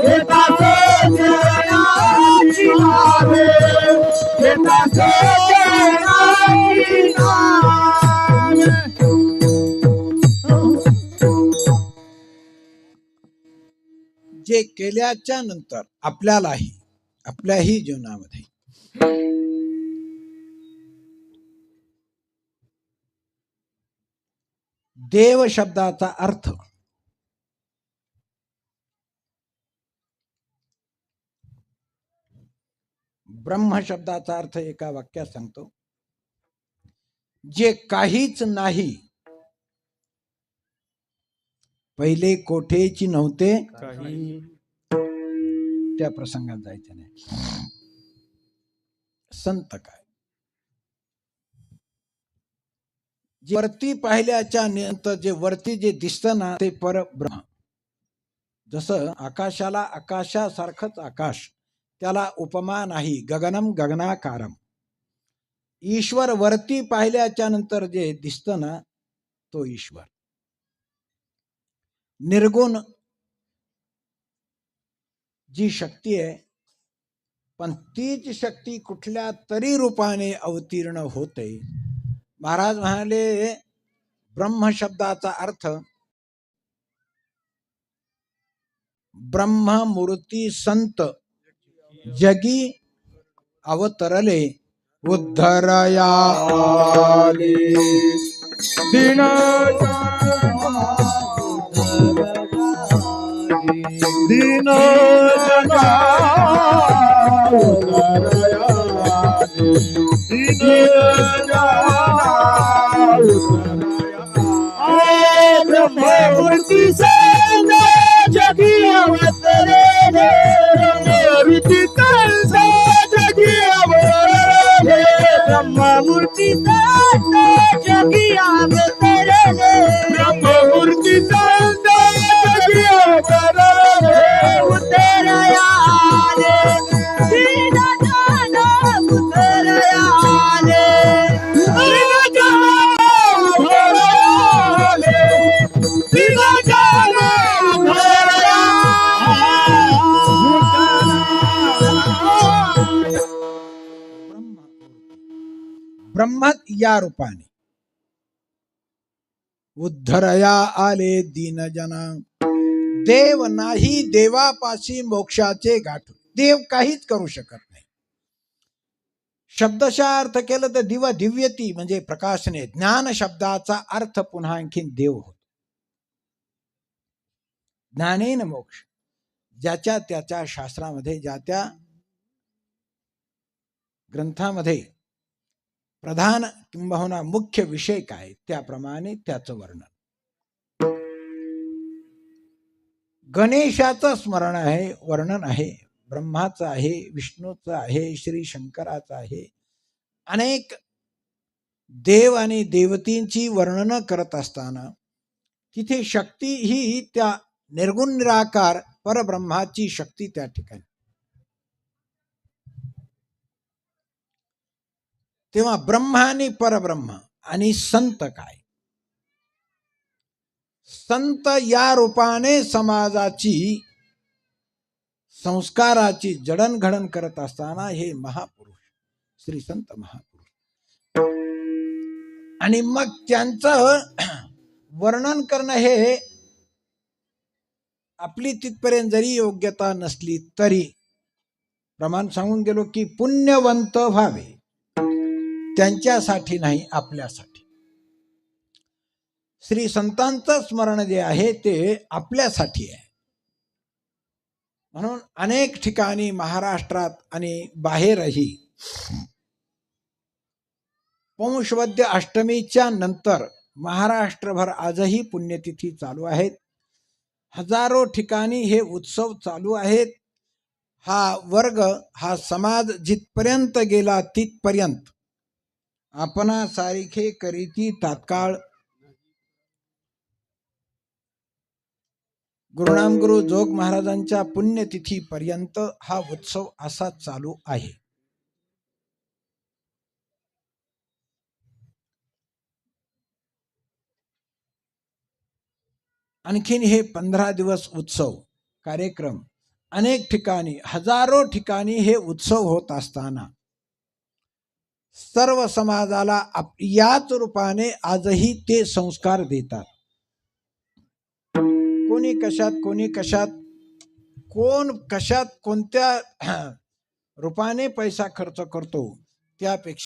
जे केल्याच्यानंतर आपल्यालाही आपल्याही जीवनामध्ये. देव शब्दाचा अर्थ ब्रह्म शब्दाचा अर्थ एका वाक्यात सांगतो जे काहीच नाही पहिले कोठेची नव्हते त्या प्रसंगात जायचं नाही. संत काय? जे वरती पाहिल्याच्या नंतर जे वरती जे दिसतं ना ते परब्रह्म. जसं आकाशाला आकाशासारखंच आकाश त्याला उपमा नाही गगनम गगनाकारम. ईश्वर वरती पाहिल्याच्या नंतर जे दिसतं ना तो ईश्वर. निर्गुण जी शक्ती आहे पण तीच शक्ती कुठल्या तरी रूपाने अवतीर्ण होते. महाराज म्हणाले ब्रह्म शब्दाचा अर्थ ब्रह्ममूर्ती संत जगी अवतरले उद्धरया आले. दिन दिन दिन ब्रह्म या रूपाने. उद्धरया आले दीनजना देव नाही देवापाशी मोक्षाचे गाठ देव काहीच करू शकत नाही. शब्दशा अर्थ केलं तर दिवा दिव्यती म्हणजे प्रकाशने. ज्ञान शब्दाचा अर्थ पुन्हा आणखीन देव होतो. ज्ञानेन मोक्ष. ज्याच्या त्याच्या शास्त्रामध्ये ज्या त्या ग्रंथामध्ये प्रधान किंबहुना मुख्य विषय काय? त्याप्रमाणे त्याचं वर्णन. गणेशाचं स्मरण आहे वर्णन आहे ब्रह्माचं आहे विष्णूचं आहे श्री शंकराचं आहे. अनेक देव आणि देवतींची वर्णनं करत असताना तिथे शक्ती ही त्या निर्गुण निराकार परब्रह्माची शक्ती त्या ठिकाणी. तेव्हा ब्रह्म आणि परब्रह्म आणि संत काय? संत या रूपाने समाजाची संस्काराची जडणघडण करत असताना हे महापुरुष श्री संत महापुरुष. आणि मग त्यांचं वर्णन करणं हे आपली तिथपर्यंत जरी योग्यता नसली तरी प्रमाण सांगून गेलो की पुण्यवंत व्हावे. त्यांच्यासाठी नाही आपल्यासाठी. श्री संतांचं स्मरण जे आहे ते आपल्यासाठी आहे. म्हणून अनेक ठिकाणी महाराष्ट्रात आणि बाहेरही पौषवद्य अष्टमीच्या नंतर महाराष्ट्रभर आजही पुण्यतिथी चालू आहेत. हजारो ठिकाणी हे उत्सव चालू आहेत. हा वर्ग हा समाज जिथपर्यंत गेला तिथपर्यंत आपणा सारिखे करीती तात्काळ. गुरुनाम गुरु जोग महाराजांच्या पुण्यतिथी पर्यंत हा उत्सव असा चालू आहे. आणखीन हे पंधरा दिवस उत्सव कार्यक्रम अनेक ठिकाणी हजारो ठिकाणी हे उत्सव होत असताना सर्व समाजाला आप- याच रूपाने आजही ते संस्कार देतात. कोणी कशात कोणी कशात कोण कशात कोणत्या रूपाने पैसा खर्च करतो त्यापेक्षा